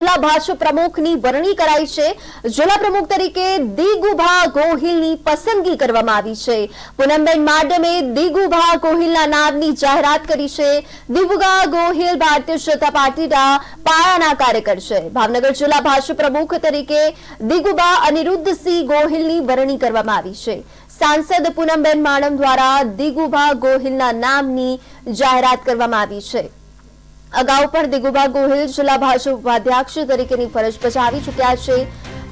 જિલ્લા ભાજપ પ્રમુખની વરણી કરાઈ છે. જિલ્લા પ્રમુખ તરીકે દિગુભા ગોહિલની પસંદગી કરવામાં આવી છે. પૂનમબેન માડમે દિગુભા ગોહિલના નામની જાહેરાત કરી છે. દિગુભા ગોહિલ ભારતીય જનતા પાર્ટીના પાયાના કાર્યકર છે. ભાવનગર જિલ્લા ભાજપ પ્રમુખ તરીકે દિગુભા અનિરુદ્ધસિંહ ગોહિલની વરણી કરવામાં આવી છે. સાંસદ પૂનમબેન માડમ દ્વારા દિગુભા ગોહિલના નામની જાહેરાત કરવામાં આવી છે. અગાઉ પણ દિગુભા ગોહિલ જિલ્લા ભાજપ ઉપાધ્યક્ષ તરીકેની ફરજ બજાવી ચૂક્યા છે.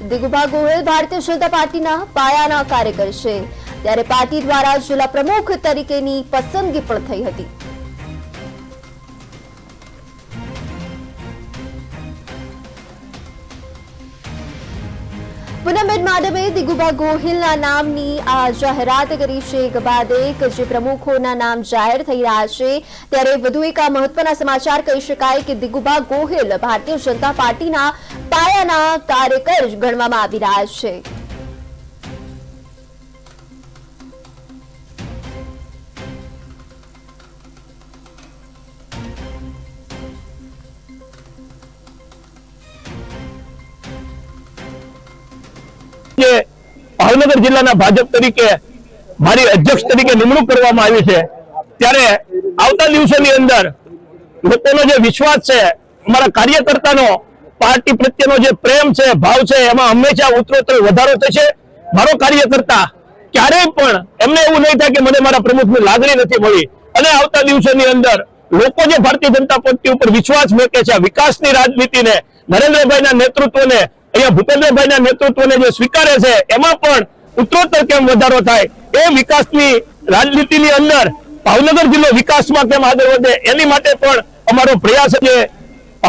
દિગુભા ગોહિલ ભારતીય જનતા પાર્ટીના પાયાના કાર્યકર છે. ત્યારે પાર્ટી દ્વારા જિલ્લા પ્રમુખ તરીકેની પસંદગી પણ થઈ હતી. પૂનમબેન માડમે દિગુભા ગોહિલના નામની આ જાહેરાત કરી છે. એક બાદ એક જે પ્રમુખોના નામ જાહેર થઈ રહ્યા છે, ત્યારે વધુ એક આ મહત્વના સમાચાર કહી શકાય કે દિગુભા ગોહિલ ભારતીય જનતા પાર્ટીના પાયાના કાર્યકર ગણવામાં આવી રહ્યા છે. ભાવનગર જિલ્લાના ભાજપ તરીકે મારી અધ્યક્ષ તરીકે નિમણૂક કરવામાં આવી છે. ત્યારે આવતા દિવસોની અંદર લોકોનો જે વિશ્વાસ છે, અમારા કાર્યકર્તાનો, પાર્ટી પ્રત્યેનો જે પ્રેમ છે, ભાવ છે, એમાં હંમેશા ઉત્તરોત્તર વધારો થશે. મારો કાર્યકર્તા ક્યારેય પણ એમને એવું નહીં થાય કે મને મારા પ્રમુખની લાગણી નથી મળી. અને આવતા દિવસોની અંદર લોકો જે ભારતીય જનતા પાર્ટી ઉપર વિશ્વાસ મૂકે છે વિકાસની રાજનીતિને, નરેન્દ્રભાઈના નેતૃત્વને અહીંયા ભૂપેન્દ્રભાઈના નેતૃત્વને જે સ્વીકારે છે, એમાં પણ ઉત્તરોત્તર કેમ વધારો થાય? એ વિકાસની રાજનીતિની અંદર ભાવનગર જિલ્લો વિકાસમાં કેમ આગળ વધે? એની માટે પણ અમારો પ્રયાસ છે.